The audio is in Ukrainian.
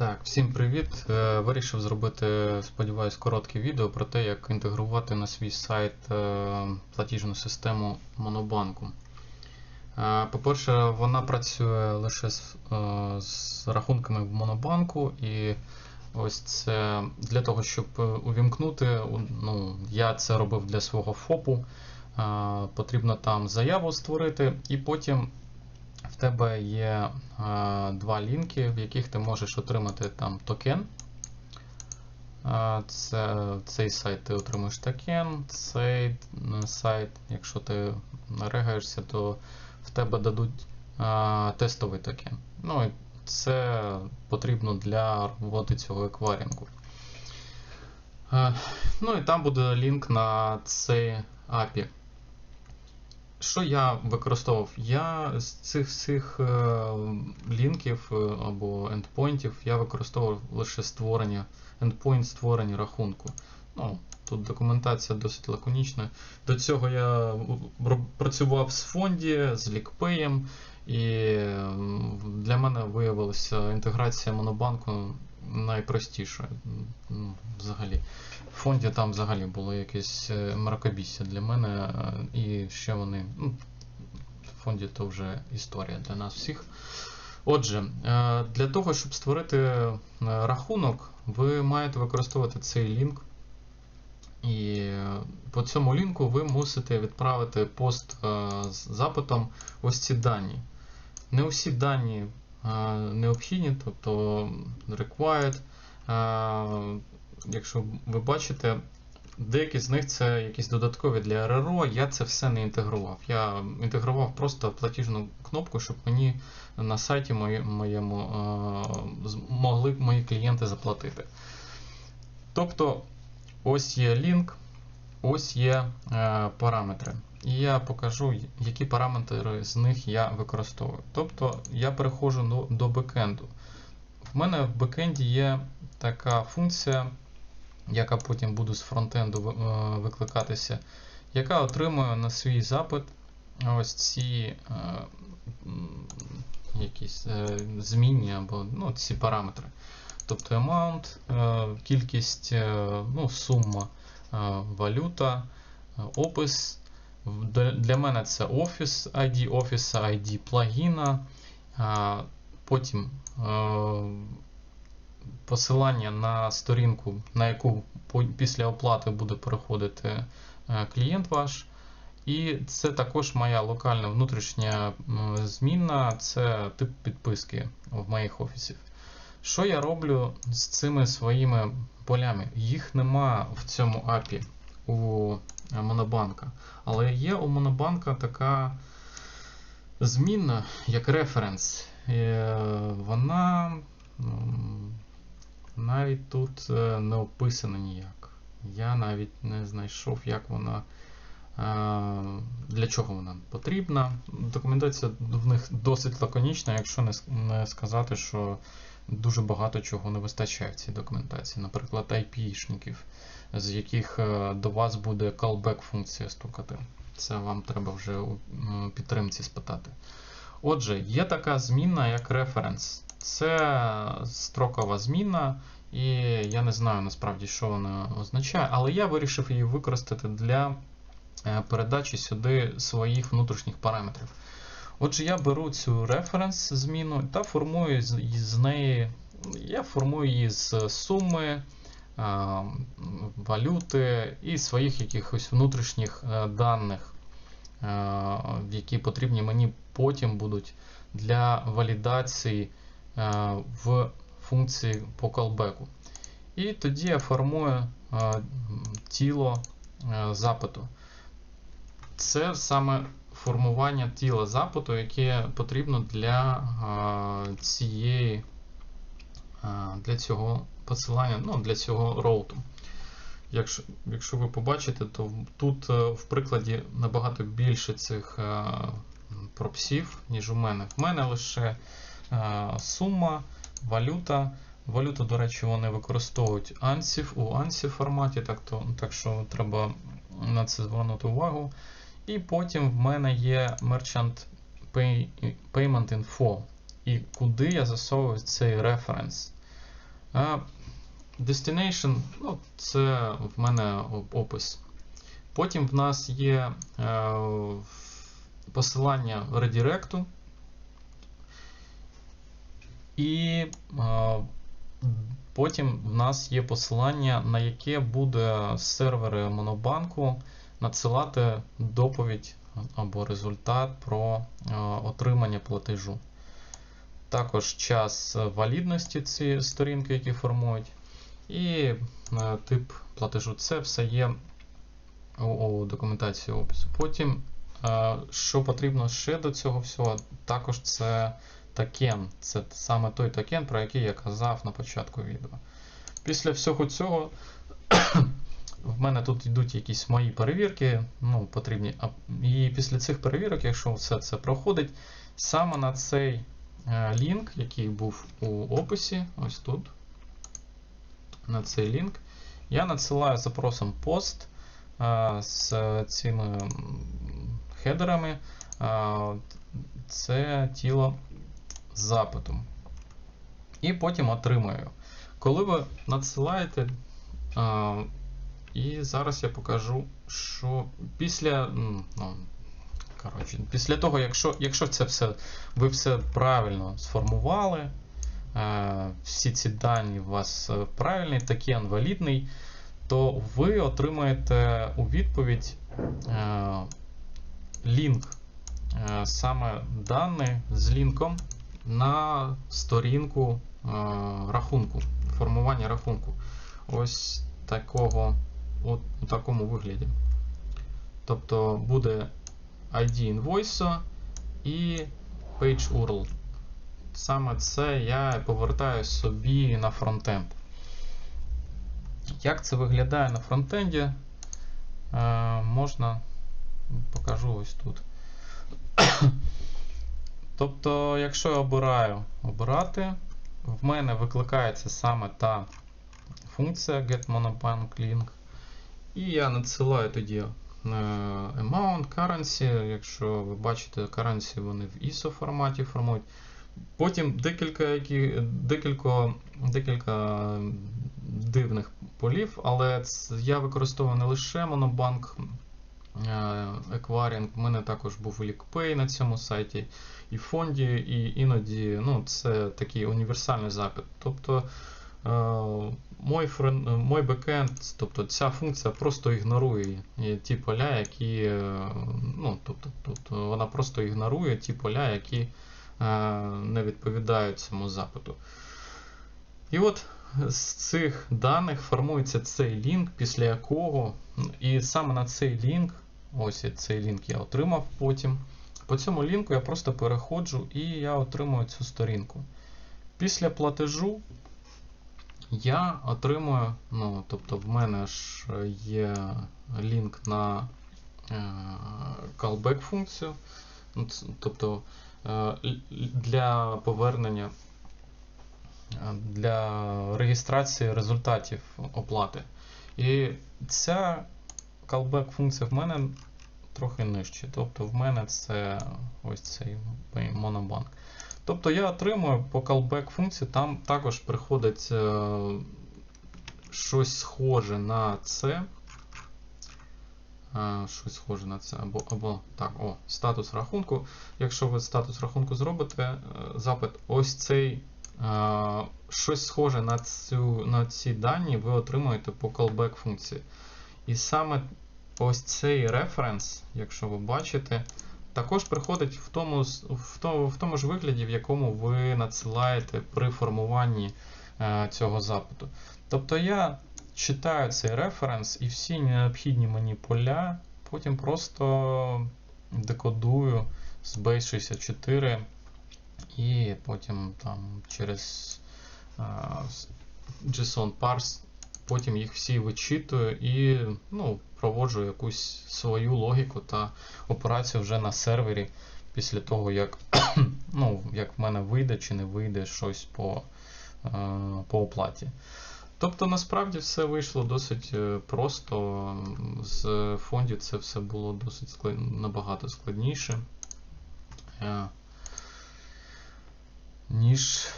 Так, всім привіт. Е, Вирішив зробити, сподіваюсь, коротке відео про те, як інтегрувати на свій сайт е, платіжну систему Монобанку. Е, По-перше, вона працює лише з, з рахунками в Монобанку, і ось це для того, щоб увімкнути, ну, я це робив для свого ФОПу. Потрібно там заяву створити, і потім тебе є е, два лінки, в яких ти можеш отримати там токен. Е, Це, цей сайт ти отримуєш токен, цей сайт, якщо ти нарегаєшся, то в тебе дадуть е, тестовий токен. Ну і це потрібно для роботи цього еквайрингу. Е, Ну і там буде лінк на цей API. Що я використовував? Я з цих всіх е, лінків е, або ендпойнтів я використовував лише створення, ендпойнт створення рахунку. Ну, тут документація досить лаконічна. До цього я працював з фонді, з лікпеєм, і для мене виявилася інтеграція монобанку найпростішою. Взагалі. В фонді там взагалі було якесь е, мракобісся для мене, е, і ще вони. Ну, в фонді то вже історія для нас всіх. Отже, е, для того, щоб створити рахунок, ви маєте використовувати цей лінк. І по цьому лінку ви мусите відправити пост з запитом ось ці дані. Не усі дані необхідні, тобто required. Якщо ви бачите, деякі з них це якісь додаткові для РРО. Я це все не інтегрував. Я інтегрував просто платіжну кнопку, щоб мені на сайті моє- моєму е, могли мої клієнти заплатити. Тобто, ось є лінк, ось є е, параметри. І я покажу, які параметри з них я використовую. Тобто я переходжу до, до бекенду. В мене в бекенді є така функція, яка потім буде з фронтенду е, викликатися, яка отримує на свій запит ось ці е, якісь е, змінні або ну, ці параметри. Тобто amount, е, кількість, е, ну, сума, е, валюта, е, опис. Для мене це офіс, ID офіса, ID плагіна. Потім е, посилання на сторінку, на яку після оплати буде переходити е, клієнт ваш. І це також моя локальна внутрішня м, змінна, це тип підписки в моїх офісів. Що я роблю з цими своїми полями? Їх нема в цьому API у е, Монобанка. Але є у Монобанка така змінна, як референс. Е, Вона навіть тут е, не описана ніяк. Я навіть не знайшов, як вона. е, Для чого вона потрібна? Документація в них досить лаконічна, якщо не сказати, що дуже багато чого не вистачає в цій документації. Наприклад, IP-шників, з яких е, до вас буде callback функція стукати. Це вам треба вже у підтримці спитати. Отже, є така змінна, як reference. Це строкова зміна, і я не знаю насправді, що вона означає, але я вирішив її використати для е, передачі сюди своїх внутрішніх параметрів. Отже, я беру цю reference зміну та формую з, неї, я формую її з суми, валюти і своїх якихось внутрішніх е, даних, е, які потрібні мені потім будуть для валідації е, в функції по callback. І тоді я формую е, тіло е, запиту. Це саме формування тіла запиту, яке потрібно для е, цієї е, для цього посилання, ну, для цього роуту. Якщо, якщо ви побачите, то тут е, в прикладі набагато більше цих е, пропсів, ніж у мене. В мене лише е, сума, валюта. Валюту, до речі, вони використовують ANSI у ANSI форматі, так, то, так що треба на це звернути увагу. І потім в мене є Merchant Pay, Payment Info. І куди я засовую цей референс. Destination, ну, це в мене опис. Потім в нас є е, посилання редиректу. І е, потім в нас є посилання, на яке буде сервери Монобанку надсилати доповідь або результат про е, отримання платежу. Також час валідності цієї сторінки, які формують, і е, тип платежу. Це все є у, документації опису. Потім, що потрібно ще до цього всього, також це токен. Це саме той токен, про який я казав на початку відео. Після всього цього в мене тут йдуть якісь мої перевірки, ну, потрібні. І після цих перевірок, якщо все це проходить, саме на цей е, лінк, який був у описі, ось тут, на цей лінк, я надсилаю запросом пост е, з цими хедерами. Е, це тіло запитом. І потім отримую. Коли ви надсилаєте. І зараз я покажу, що після ну, коротше, після того, якщо якщо це все, ви все правильно сформували, е, всі ці дані у вас правильні, токен валідний, то ви отримаєте у відповідь е, лінк, е, саме дані з лінком на сторінку е, рахунку, формування рахунку. Ось такого у, у такому вигляді. Тобто буде ID інвойсу і Page URL. Саме це я повертаю собі на фронтенд. Як це виглядає на фронтенді? Е, можна покажу ось тут. Тобто, якщо я обираю обирати, в мене викликається саме та функція getMonobankLink. І я надсилаю тоді е, amount, currency. Якщо ви бачите, currency вони в ISO форматі формують. Потім декілька які, декілька, декілька дивних полів, але я використовую не лише Monobank Acquiring, У мене також був LeakPay на цьому сайті, і фонді, і іноді ну, це такий універсальний запит. Тобто мой френ... мой бекенд, тобто ця функція просто ігнорує ті поля, які. е, ну, тобто, тобто Вона просто ігнорує ті поля, які е, не відповідають цьому запиту. І от з цих даних формується цей лінк, після якого. І саме на цей лінк, ось цей лінк я отримав потім. По цьому лінку я просто переходжу і я отримую цю сторінку. Після платежу я отримую, ну, тобто в мене ж є лінк на е, callback функцію, ну, тобто е, для повернення, е, для реєстрації результатів оплати. І ця callback функція в мене трохи нижче. Тобто в мене це ось цей монобанк. Тобто я отримую по callback функції, там також приходить е, щось схоже на це. Е, щось схоже на це, або або так, о, статус рахунку. Якщо ви статус рахунку зробите, е, запит, ось цей щось схоже на цю, на ці дані ви отримуєте по callback функції. І саме ось цей референс, якщо ви бачите, також приходить в тому в тому, в тому ж вигляді, в якому ви надсилаєте при формуванні е, цього запиту. Тобто я читаю цей референс і всі необхідні мені поля, потім просто декодую з Base64 і потім там через е, JSON parse потім їх всі вичитую і ну, проводжу якусь свою логіку та операцію вже на сервері після того, як ну, як в мене вийде чи не вийде щось по, е, по оплаті. Тобто, насправді все вийшло досить е, просто. З фондів це все було досить склад... набагато складніше, е, ніж